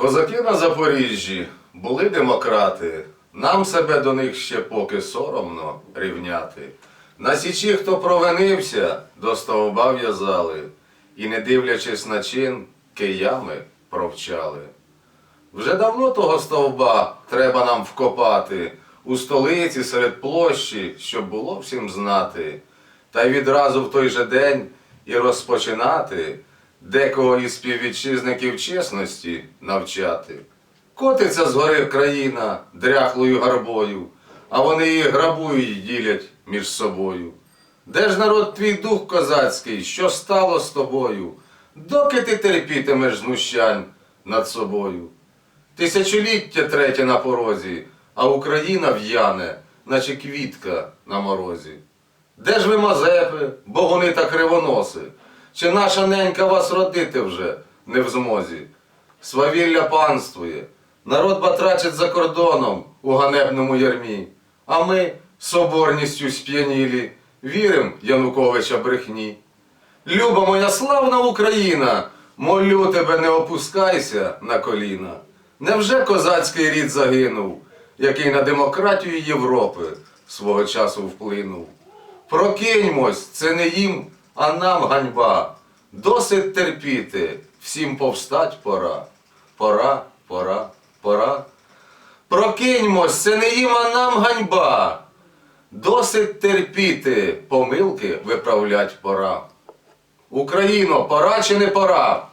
Козаки на Запоріжжі були демократи, нам себе до них ще поки соромно рівняти. На січі, хто провинився, до стовба в'язали, і, не дивлячись на чин, киями провчали. Вже давно того стовба треба нам вкопати. У столиці серед площі, щоб було всім знати, та й відразу в той же день і розпочинати декого із співвітчизників чесності навчати. Котиться згори країна дряхлою гарбою, а вони її грабують й ділять між собою. Де ж народ твій дух козацький, що стало з тобою? Доки ти терпітимеш знущань над собою? Тисячоліття третє на порозі, а Україна в'яне, наче квітка на морозі. Де ж ви, мазепи, богуни та кривоноси? Чи наша ненька вас родити вже не в змозі? Свавілля панствує, народ батрачить за кордоном у ганебному ярмі, а ми соборністю сп'янілі, вірим Януковича брехні. Люба моя славна Україна, молю тебе, не опускайся на коліна. Невже козацький рід загинув, який на демократію Європи свого часу вплинув? Прокиньмось, це не їм, а нам ганьба. Досить терпіти, всім повстать пора. Пора, пора, пора. Прокиньмось, це не їм, а нам ганьба. Досить терпіти, помилки виправлять пора. Україно, пора чи не пора?